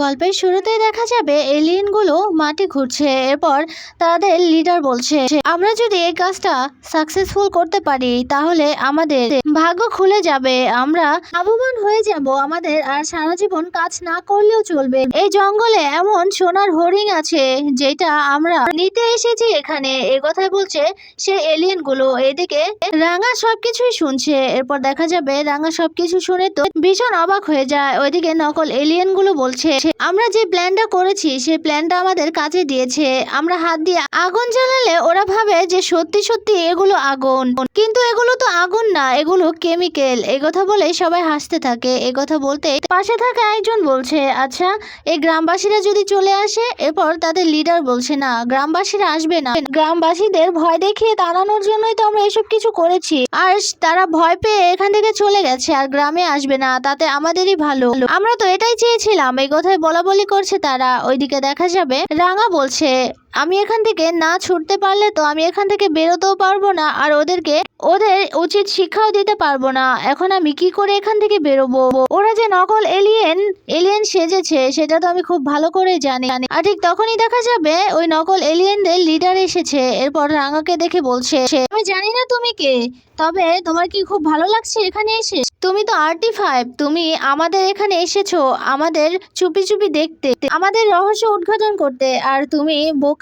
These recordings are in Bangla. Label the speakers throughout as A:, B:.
A: গল্পের শুরুতেই দেখা যাবে এলিয়েনগুলো মাটি ঘুরছে এরপর তাদের লিডার বলছে, আমরা যদি এই কাজটা সাকসেসফুল করতে পারি, তাহলে আমাদের ভাগ্য খুলে যাবে। আমরা লাভবান হয়ে যাব, আমাদের আর সারা জীবন কাজ না করলেও চলবে। এই জঙ্গলে এমন সোনার হরিণ আছে, যেটা আমরা নিতে এসেছি এখানে। এ কথাই বলছে সে এলিয়েনগুলো এদিকে রাঙা সবকিছুই শুনছে। এরপর দেখা যাবে রাঙা সবকিছু শুনে তো ভীষণ অবাক হয়ে যায়। ওইদিকে নকল এলিয়েনগুলো বলছে আমরা যে প্ল্যানটা করেছি, সেই প্ল্যানটা আমাদের কাজে দিয়েছে। আমরা হাত দিয়ে আগুন জ্বালালে ওরা ভাবে যে সত্যি সত্যি এগুলো আগুন। কিন্তু এগুলো তো আগুন না, এগুলো কেমিক্যাল এই কথা বলে সবাই হাসতে থাকে। এই কথা বলতে পাশে থাকা একজন বলছে আচ্ছা এই গ্রামবাসীরা যদি চলে আসে, এরপর তাদের লিডার বলছে না, গ্রামবাসীরা আসবে না। গ্রামবাসীদের ভয় দেখিয়ে তাড়ানোর জন্যই তো আমরা এসব কিছু করেছি। আর তারা ভয় পেয়ে এখান থেকে চলে গেছে, আর গ্রামে আসবে না, তাতে আমাদেরই ভালো। আমরা তো এটাই চেয়েছিলাম এই কথাই বলা বলি করছে তারা। ওইদিকে দেখা যাবে রাঙা বলছে আমি এখান থেকে না ছুটতে পারলে তো আমি এখান থেকে বেরোতেও পারব না আর ওদেরকে, ওদের উচিত শিক্ষাও দিতে পারব না। এখন আমি কি করে এখান থেকে বেরোবো? ওরা যে নকল এলিয়েন এলিয়েন সেজেছে, সেটা তো আমি খুব ভালো করে জানি। আর ঠিক তখনই দেখা যাবে ওই নকল এলিয়েনদের লিডার এসেছে, এরপর রাঙাকে দেখে বলছে, আমি জানি না তুমি কে, তবে তোমার কি খুব ভালো লাগছে এখানে এসে? তুমি তো আরটি ফাইভ তুমি আমাদের এখানে এসেছ, আমাদের চুপি চুপি দেখতে, আমাদের রহস্য উদ্ঘাটন করতে, আর তুমি বোকা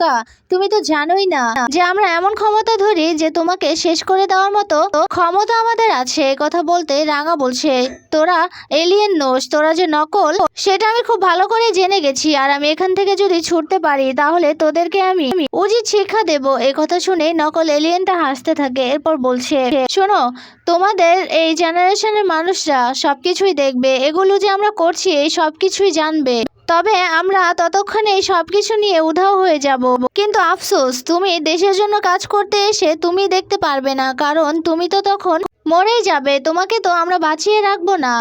A: তুমি তো জানোই না যে আমরা এমন ক্ষমতা ধরি যে তোমাকে শেষ করে দেওয়ার মতো ক্ষমতা আমাদের আছে। কথা বলতে রাঙা বলছে, তোরা এলিয়েন নোস, তোরা যে নকল, সেটা আমি খুব ভালো করে জেনে গেছি। আর আমি এখান থেকে যদি ছুটতে পারি, তাহলে তোদেরকে আমি উচিত শিক্ষা দেব। এ কথা শুনে নকল এলিয়েনটা হাসতে থাকে, এরপর বলছে, শোনো, তোমাদের এই জেনারেশনের মানুষরা সবকিছুই দেখবে। এগুলো যে আমরা করছি, এই সবকিছুই জানবে। তবে আমরা ততক্ষণে সব কিছু নিয়ে উধাও হয়ে যাব। কিন্তু আফসোস, তুমি দেশের জন্য কাজ করতে এসে তুমি দেখতে পারবে না, কারণ তুমি তো তখন মরেই যাবে, তোমাকে তো আমরা বাঁচিয়ে রাখব না।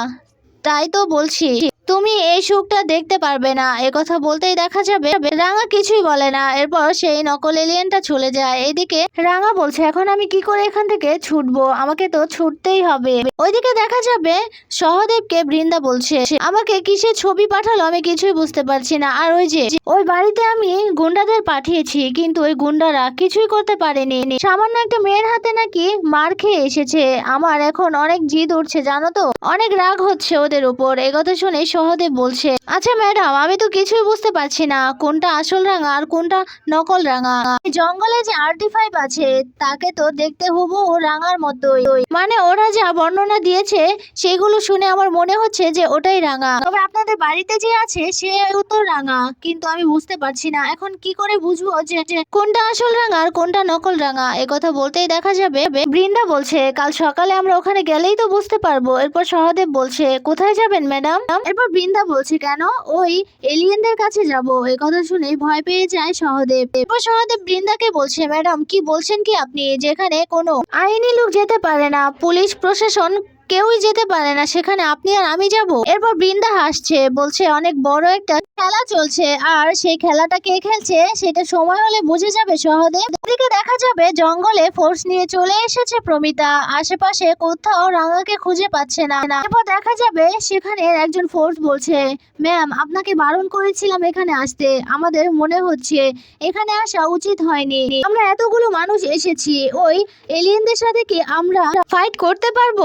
A: তাই তো বলছি। তুমি এই সুখটা দেখতে পারবে না। কথা বলতেই দেখা যাবে রাঙা কিছুই বলে না। এরপর সেই নকল এলিয়েনটা চলে যায়। এদিকে রাঙা বলছে, এখন আমি কি করে এখান থেকে ছুটবো? আমাকে তো ছুটতেই হবে। ওইদিকে দেখা যাবে সহদেবকে বৃন্দা বলছে, আমাকে কিসে ছবি পাঠালো আমি কিছুই বুঝতে পারছি না। আর ওই যে, ওই বাড়িতে আমি গুন্ডাদের পাঠিয়েছি, কিন্তু ওই গুন্ডারা কিছুই করতে পারেনি। সামান্য একটা মেয়ের হাতে নাকি মার খেয়ে এসেছে। আমার এখন অনেক জিদ উঠছে, জানো তো? অনেক রাগ হচ্ছে ওদের উপর। এ কথা শুনে সহদেব বলছে আচ্ছা ম্যাডাম, আমি তো কিছুই বুঝতে পারছি না, কোনটা আসল রাঙা আর কোনটা নকল রাঙা। জঙ্গলে যে আরটি ফাইভ আছে, তাকে তো দেখতে হুবহু রাঙার মতোই। মানে ওরা যা বর্ণনা দিয়েছে, সেগুলো শুনে আমার মনে হচ্ছে যে ওটাই রাঙা। তবে আপনাদের বাড়িতে যে আছে, সে তো রাঙা, কিন্তু আমি বুঝতে পারছি না। এখন কি করে বুঝব যে কোনটা আসল রাঙা আর কোনটা নকল রাঙা? কথা বলতেই দেখা যাবে। বৃন্দা বলছে, কাল সকালে আমরা ওখানে গেলেই তো বুঝতে পারব। এরপর সহদেব বলছে, কোথায় যাবেন ম্যাডাম? এরপর বৃন্দা বলছে, কেন? ওই এলিয়েনদের কাছে যাব। এই কথা শুনে ভয় পেয়ে যায় সহদেব। এরপর সহদেব বৃন্দাকে বলছে, ম্যাডাম, কি বলছেন কি আপনি? যেখানে কোনো আইনি লোক যেতে পারে না, পুলিশ, প্রশাসন কেউই যেতে পারে না, সেখানে আপনি আর আমি যাব? এরপর বৃন্দা হাসছে, বলছে, অনেক বড় একটা খেলা চলছে, আর সেই খেলাটা কে খেলছে সেটা সময় হলে বুঝে যাবে সহদেব। ওদিকে দেখা যাবে জঙ্গলে ফোর্স নিয়ে চলে এসেছে প্রমিতা। আশেপাশে কোথাও রাঙাকে খুঁজে পাচ্ছে না। এরপর দেখা যাবে সেখানে একজন ফোর্স বলছে ম্যাম আপনাকে বারণ করেছিলাম এখানে আসতে। আমাদের মনে হচ্ছে এখানে আসা উচিত হয়নি। আমরা এতগুলো মানুষ এসেছি। ওই এলিয়েনদের সাথে কি আমরা ফাইট করতে পারব?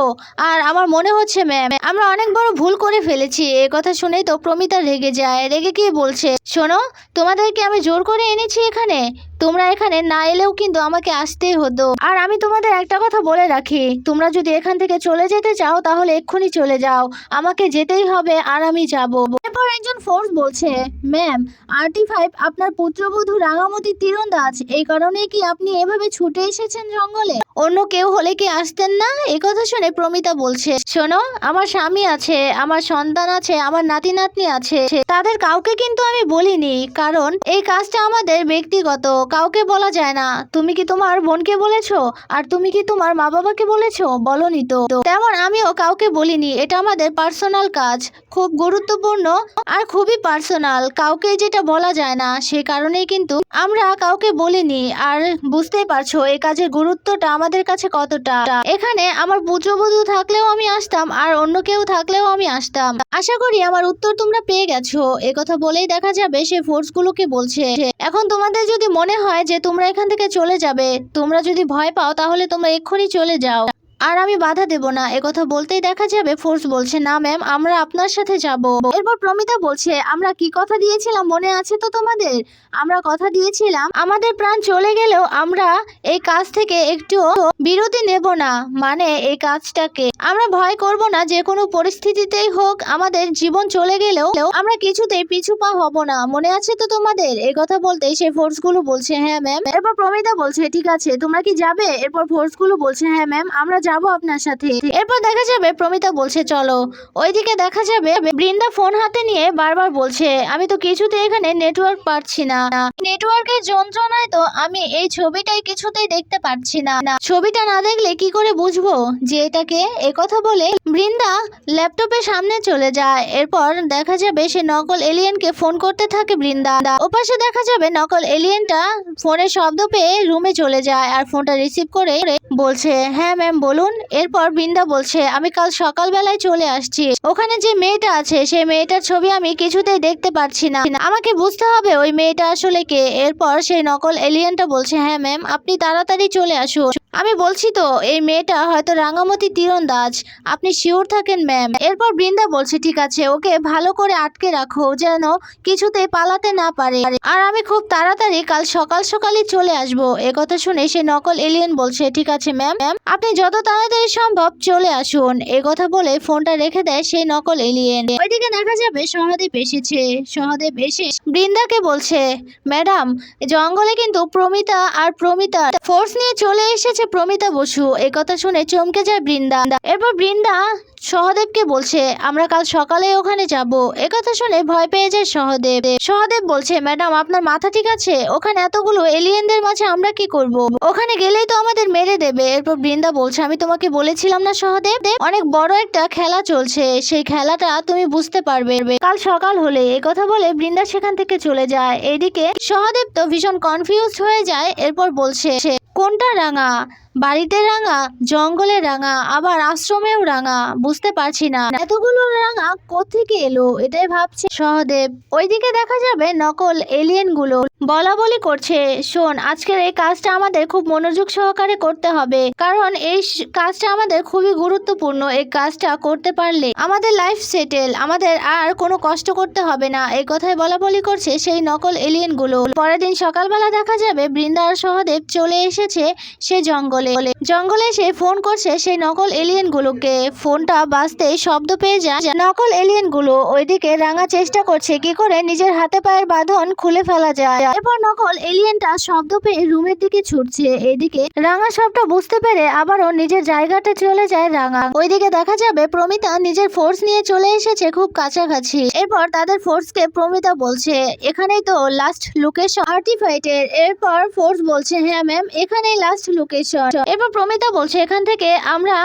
A: আর আমার মনে হচ্ছে ম্যাম আমরা অনেক বড় ভুল করে ফেলেছি। এ কথা শুনেই তো প্রমিতা রেগে যায়। রেগে গিয়ে বলছে শোনো তোমাদেরকে আমি জোর করে এনেছি এখানে। তোমরা এখানে না এলেও কিন্তু আমাকে আসতেই হতো। আর আমি তোমাদের একটা কথা বলে রাখি। তোমরা যদি এখান থেকে চলে যেতে চাও, তাহলে এক্ষুনি চলে যাও। আমাকে যেতেই হবে আর আমি যাব। এরপর একজন ফোর্স বলছে ম্যাম আরটি ফাইভ আপনার পুত্রবধূ রাঙামতি তীরন্দাজ। এই কারণে কি আপনি এভাবে ছুটে এসেছেন জঙ্গলে? অন্য কেউ হলে কি আসতেন না? কথা শুনে প্রমিতা বলছে, শোনো, আমার স্বামী আছে, আমার সন্তান আছে, আমার নাতি নাতনি আছে। তাদের কাউকে কিন্তু আমি বলিনি, কারণ এই কাজটা আমাদের ব্যক্তিগত। কাউকে বলা যায় না। তুমি কি তোমার বোনকে বলেছ? আর তুমি কি তোমার মা বাবাকে বলেছ? বলনি তো। তেমন আমিও কাউকে বলিনি। এটা আমাদের পার্সোনাল কাজ। খুব গুরুত্বপূর্ণ আর খুবই পার্সোনাল। কাউকে যেটা বলা যায় না, সে কারণেই কিন্তু আমরা কাউকে বলিনি। আর বুঝতেই পারছ এই কাজের গুরুত্বটা আমাদের কাছে কতটা। এখানে আমার পুত্রবধূ থাকলেও আমি আসতাম, আর অন্য কেউ থাকলেও আমি আসতাম। আশা করি আমার উত্তর তোমরা পেয়ে গেছো। কথা বলেই দেখা যাবে সে ফোর্সগুলোকে বলছে। এখন তোমাদের যদি মনে হয় যে তোমরা এখান থেকে চলে যাবে। তোমরা যদি ভয় পাও, তাহলে তোমরা এক্ষুনি চলে যাও। আর আমি বাধা দেব না। কথা বলতেই দেখা যাবে, ফোর্স বলছে, না ম্যাম, আমরা আপনার সাথে যাব। এরপর প্রমিতা বলছে, আমরা কি কথা দিয়েছিলাম? মনে আছে তো তোমাদের? আমরা কথা দিয়েছিলাম, আমাদের প্রাণ চলে গেলেও আমরা এই কাজ থেকে একটু বিরতি নেব না। মানে এই কাজটাকে? আমরা ভয় করব না, যে কোনো পরিস্থিতিতেই হোক, আমাদের জীবন চলে গেলেও আমরা কিছুতেই পিছু পা হব না। মনে আছে তো তোমাদের? এই কথা বলতে সেই ফোর্সগুলো বলছে হ্যাঁ ম্যাম। এরপর প্রমিতা বলছে, ঠিক আছে, তোমরা কি যাবে? এরপর ফোর্সগুলো বলছে হ্যাঁ ম্যাম, আমরা যাব আপনার সাথে। এরপর দেখা যাবে প্রমিতা বলছে, চলো। ওইদিকে দেখা যাবে বৃন্দা ফোন হাতে নিয়ে বারবার বলছে, আমি তো কিছুতে এখানে নেটওয়ার্ক পাচ্ছি না। নেটওয়ার্কের যন্ত্রণায় তো আমি এই ছবিটাই কিছুতেই দেখতে পাচ্ছি না। ছবিটা না দেখলে কি করে বুঝব যে এটাকে কথা বলে বৃন্দা ল্যাপটপের সামনে চলে যায়। এরপর দেখা যাবে সে নকল এলিয়েনকে ফোন করতে থাকে বৃন্দা। ওপাশে দেখা যাবে নকল এলিয়েনটা ফোনের শব্দ পেয়ে রুমে চলে যায় আর ফোনটা রিসিভ করে বলছে হ্যাঁ ম্যাম বলুন। এরপর বৃন্দা বলছে, আমি কাল সকালবেলায় চলে আসছি। ওখানে যে মেয়েটা আছে সেই মেয়েটার ছবি আমি কিছুতেই দেখতে পারছি না। আমাকে বুঝতে হবে ওই মেয়েটা আসলে কে। এরপর সেই নকল এলিয়েনটা বলছে হ্যাঁ ম্যাম আপনি তাড়াতাড়ি চলে আসুন। আমি বলছি তো, এই মেয়েটা হয়তো রাঙামতি তীরন্দাজ। আপনি শিওর থাকেন, ম্যাম। এরপর বৃন্দা বলছে, ঠিক আছে, ওকে ভালো করে আটকে রাখো, যেন কিছুতেই পালাতে না পারে। আর আমি খুব তাড়াতাড়ি কাল সকাল সকালই চলে আসব। কথা শুনে সে নকল এলিয়েন বলছে, ঠিক আছে, ম্যাম। ম্যাম আপনি যত তাড়াতাড়ি সম্ভব চলে আসুন। এ কথা বলে ফোনটা রেখে দেয় সেই নকল এলিয়েন। ওইদিকে দেখা যাবে সহদেব এসেছে। সহদেব এসে বৃন্দাকে বলছে, ম্যাডাম, জঙ্গলে কিন্তু প্রমিতা আর প্রমিতা ফোর্স নিয়ে চলে এসেছে প্রমিতা বসু। এ কথা শুনে চমকে যায় বৃন্দা। এরপর বৃন্দা সহদেবকে বলছে, আমরা কাল সকালে ওখানে যাব। কথা শুনে ভয় পেয়ে যায় সহদেব। সহদেব বলছে, ম্যাডাম, আপনার মাথা ঠিক আছে? ওখানে এতগুলো এলিয়েনদের মাঝে আমরা কি করব? ওখানে গেলেই তো আমাদের মেরে দেবে। এরপর বৃন্দা বলছে, আমি তোমাকে বলেছিলাম না সহদেব? অনেক বড় একটা খেলা চলছে। সেই খেলাটা তুমি বুঝতে পারবে। কাল সকাল হলে। কথা বলে বৃন্দা সেখান থেকে চলে যায়। এদিকে সহদেব তো ভীষণ কনফিউজ হয়ে যায়। এরপর বলছে কোনটা রাঙা? বাড়িতে রাঙা, জঙ্গলে রাঙা, আবার আশ্রমেও রাঙা, বুঝতে পারছি না। এতগুলো রাঙা কোথেকে এলো? এটাই ভাবছে। সহদেব, ওইদিকে দেখা যাবে নকল এলিয়েনগুলো বলা বলি করছে, শোন, আজকের এই কাজটা আমাদের খুব মনোযোগ সহকারে করতে হবে। কারণ এই কাজটা আমাদের খুবই গুরুত্বপূর্ণ। এই কাজটা করতে পারলে আমাদের লাইফ সেটেল আমাদের আর কোনো কষ্ট করতে হবে না। এই কথাই বলা বলি করছে সেই নকল এলিয়েনগুলো পরের দিন সকালবেলা দেখা যাবে বৃন্দা আর সহদেব চলে এসেছে সে জঙ্গলে। জঙ্গলে এসে ফোন করছে সেই নকল এলিয়েন গুলোকে ফোনটা বাজতে শব্দ পেয়ে যায়। নকল এলিয়েনগুলো ওইদিকে রাঙা চেষ্টা করছে, কি করে নিজের হাতে পায়ের বাঁধন খুলে ফেলা যায়। এরপর নকল এলিয়েনটা শব্দ পেয়ে রুমের দিকে ছুটছে। এদিকে রাঙা সবটা বুঝতে পেরে আবারও নিজের জায়গাটা চলে যায় রাঙা। ওইদিকে দেখা যাবে প্রমিতা নিজের ফোর্স নিয়ে চলে এসেছে খুব কাছাকাছি। এরপর তাদের ফোর্সকে প্রমিতা বলছে, এখানেই তো লাস্ট লোকেশন আর্টিফাইটের এরপর ফোর্স বলছে হ্যাঁ ম্যাম এখানেই লাস্ট লোকেশন এরপর প্রমিতা বলছে, এখান থেকে আমরা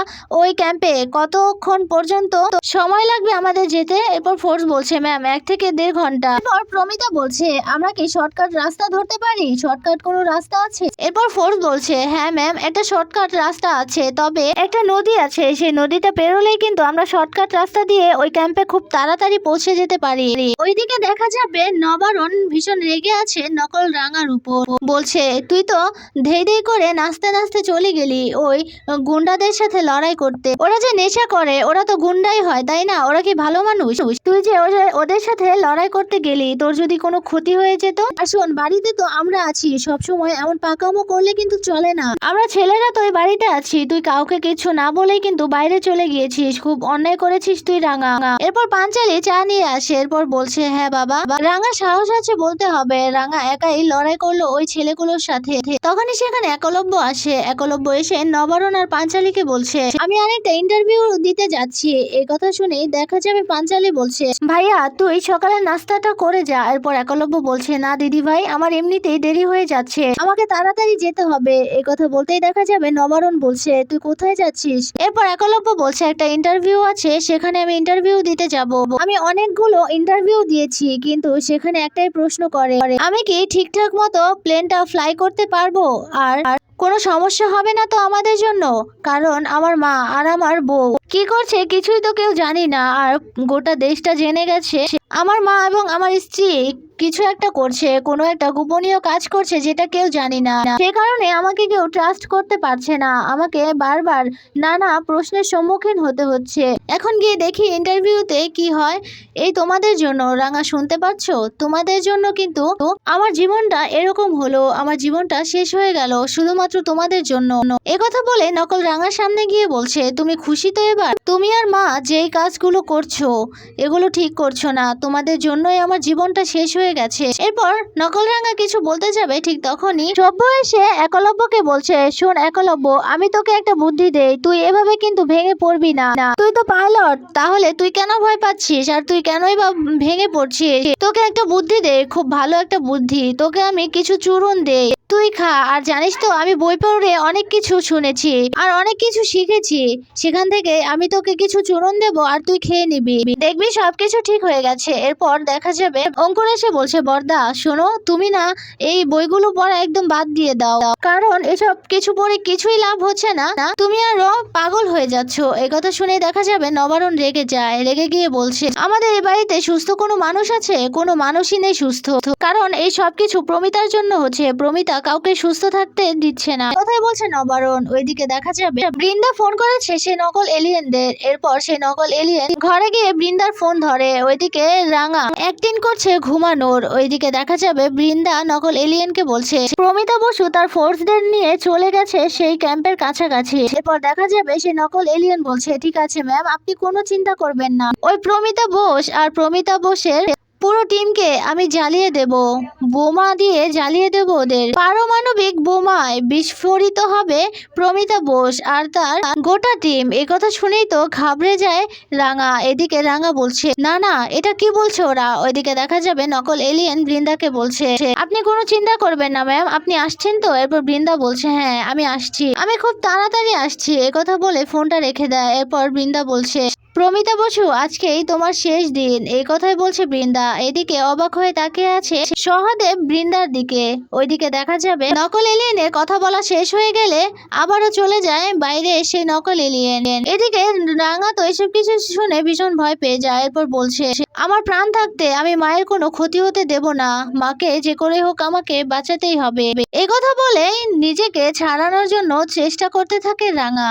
A: ওই ক্যাম্পে কতক্ষণ পর্যন্ত সময় লাগবে আমাদের যেতে? এরপর ফোর্স বলছে, ম্যাম, এক থেকে দেড় ঘণ্টা। এরপর প্রমিতা বলছে, আমরা কি শর্টকাট রাস্তা ধরতে পারি? শর্টকাট কোনো রাস্তা আছে? এরপর ফোর্স বলছে হ্যাঁ ম্যাম, একটা শর্টকাট রাস্তা আছে, তবে একটা নদী আছে, সেই নদীটা পেরোলেই কিন্তু আমরা শর্টকাট রাস্তা দিয়ে ওই ক্যাম্পে খুব তাড়াতাড়ি পৌঁছে যেতে পারি। ওইদিকে দেখা যাবে, নবারণ ভীষণ রেগে আছে নকল রাঙার উপর। বলছে, তুই তো ধেই ধেই করে নাচতে নাচতে চলে গেলি ওই গুন্ডাদের সাথে লড়াই করতে। ওরা যে নেশা করে, ওরা তো গুন্ডাই হয়, তাই না? ওরা কি ভালো মানুষ? তুই যে ওদের- সাথে লড়াই করতে গেলি, তোর যদি কোনো ক্ষতি হয়ে যেত? আর শোন, বাড়িতে তো আমরা আছি সব সময় এমন পাকামো করলে কিন্তু চলে না। আমরা ছেলেরা তো ওই বাড়িতে আছি, তুই কাউকে কিছু না বলেই কিন্তু বাইরে চলে গিয়েছিস। খুব অন্যায় করেছিস তুই, রাঙা। এরপর পাঞ্চালি চা নিয়ে আসে, এরপর বলছে হ্যাঁ বাবা। রাঙা সাহস আছে বলতে হবে। রাঙা একাই লড়াই করল ওই ছেলেগুলোর সাথে। তখনই সেখানে একলব্য আসে, একলব্য একলব্য এসে নবারণ আর পাঞ্চালীকে বলছে। আমি আরেকটা ইন্টারভিউ দিতে যাচ্ছি। এই কথা শুনেই দেখা যাবে পাঞ্চালী বলছে, ভাইয়া, তুই সকালের নাস্তাটা করে যা। এরপর একলব্য বলছে, না, দিদি ভাই, আমার এমনিতেই দেরি হয়ে যাচ্ছে। আমাকে তাড়াতাড়ি যেতে হবে। এই কথা বলতেই দেখা যাবে নবারণ বলছে, তুই কোথায় যাচ্ছিস? এরপর একলব্য বলছে, একটা ইন্টারভিউ আছে, সেখানে আমি ইন্টারভিউ দিতে যাব। আমি অনেকগুলো ইন্টারভিউ দিয়েছি, কিন্তু সেখানে একটাই প্রশ্ন করে, আমি কি ঠিকঠাক মতো প্লেনটা ফ্লাই করতে পারব? আর কোনো সমস্যা হবে না তো আমাদের জন্য? কারণ আমার মা আর আমার বউ। কি করছে কিছুই তো কেউ জানি না। আর গোটা দেশটা জেনে গেছে আমার মা এবং আমার স্ত্রী কিছু একটা করছে, কোনো একটা গোপনীয় কাজ করছে যেটা কেউ জানি না। সে কারণে আমাকে কেউ ট্রাস্ট করতে পারছে না। আমাকে বারবার নানা প্রশ্নের সম্মুখীন হতে হচ্ছে। এখন গিয়ে দেখি ইন্টারভিউতে কি হয়। এই তোমাদের জন্য, রাঙা শুনতে পাচ্ছ? তোমাদের জন্য কিন্তু আমার জীবনটা এরকম হলো। আমার জীবনটা শেষ হয়ে গেল, শুধুমাত্র তোমাদের জন্য। কথা বলে নকল রাঙার সামনে গিয়ে বলছে, তুমি খুশি তো এবার? তুমি আর মা যেই কাজগুলো করছ, এগুলো ঠিক করছ না। তোমাদের জন্যই আমার জীবনটা শেষ হয়ে গেছে। এরপর নকল রাঙা কিছু বলতে যাবে ঠিক তখনই সভ্য এসে একলব্যকে বলছে, শোন একলব্য, আমি তোকে একটা বুদ্ধি দেই, তুই এভাবে কিন্তু ভেঙে পড়বি না। তুই তো পাইলট, তাহলে তুই কেন ভয় পাচ্ছিস? আর তুই কেনই বা ভেঙে পড়ছিস? তোকে একটা বুদ্ধি দে, খুব ভালো একটা বুদ্ধি, তোকে আমি কিছু চুরুন দেই। তুই খা, আর জানিস তো আমি বই পড়ে অনেক কিছু শুনেছি, আর অনেক কিছু শিখেছি। সেখান থেকে আমি তোকে কিছু চুরুন দেব, আর তুই খেয়ে নিবি। দেখবি সবকিছু ঠিক হয়ে গেছে। এরপর দেখা যাবে অঙ্কুর এসে বলছে, বর্দা, শোনো, তুমি না এই বইগুলো পড়া একদম বাদ দিয়ে দাও। কারণ এসব কিছু পড়ে কিছুই লাভ হচ্ছে না। তুমি আরও পাগল হয়ে যাচ্ছ। কথা শুনে দেখা যাবে নবারণ রেগে যায়, রেগে গিয়ে বলছে, আমাদের এই বাড়িতে সুস্থ কোনো মানুষ আছে? কোনো মানুষই নেই সুস্থ। কারণ এই সব কিছু প্রমিতার জন্য হচ্ছে। প্রমিতা কাউকে সুস্থ থাকতে দিচ্ছে না। কথাই বলছে নবারণ। ওইদিকে দেখা যাবে বৃন্দা ফোন করেছে সে নকল এলিয়েনদের। এরপর সে নকল এলিয়েন ঘরে গিয়ে বৃন্দার ফোন ধরে। ওইদিকে রাঙা। একদিন করছে ঘুমানোর। ওইদিকে দেখা যাবে বৃন্দা নকল এলিয়েনকে বলছে, প্রমিতা বসু তার ফোর্সদের নিয়ে চলে গেছে সেই ক্যাম্পের কাছাকাছি। এরপর দেখা যাবে সে নকল এলিয়েন বলছে, ঠিক আছে ম্যাম আপনি কোনো চিন্তা করবেন না। ওই প্রমিতা বোস আর প্রমিতা বোসের পুরো টিমকে আমি জ্বালিয়ে দেব। বোমা দিয়ে জ্বালিয়ে দেব ওদের। পারমাণবিক বোমায় বিস্ফোরিত হবে প্রমিতা বোস আর তার গোটা টিম। কথা শুনেই তো ঘাবড়ে যায় রাঙা। এদিকে রাঙা বলছে, না না, এটা কি বলছে ওরা? ওইদিকে দেখা যাবে নকল এলিয়েন বৃন্দাকে বলছে, আপনি কোনো চিন্তা করবেন না, ম্যাম। আপনি আসছেন তো? এরপর বৃন্দা বলছে হ্যাঁ আমি আসছি। আমি খুব তাড়াতাড়ি আসছি। কথা বলে ফোনটা রেখে দেয়। এরপর বৃন্দা বলছে প্রমিতা বসু, আজকেই তোমার শেষ দিন। এই কথাই বলছে বৃন্দা। এদিকে অবাক হয়ে তাকিয়ে আছে সহদেব বৃন্দার দিকে। ওইদিকে দেখা যাবে নকল এলিয়েনের কথা বলা শেষ হয়ে গেলে আবারও চলে যায় বাইরে সেই নকল এলিয়েন। এদিকে রাঙা তো এসব কিছু শুনে ভীষণ ভয় পেয়ে যায়। এরপর বলছে, আমার প্রাণ থাকতে আমি মায়ের কোনো ক্ষতি হতে দেব না। মাকে যে করে হোক আমাকে বাঁচাতেই হবে। কথা বলে নিজেকে ছাড়ানোর জন্য চেষ্টা করতে থাকে রাঙা।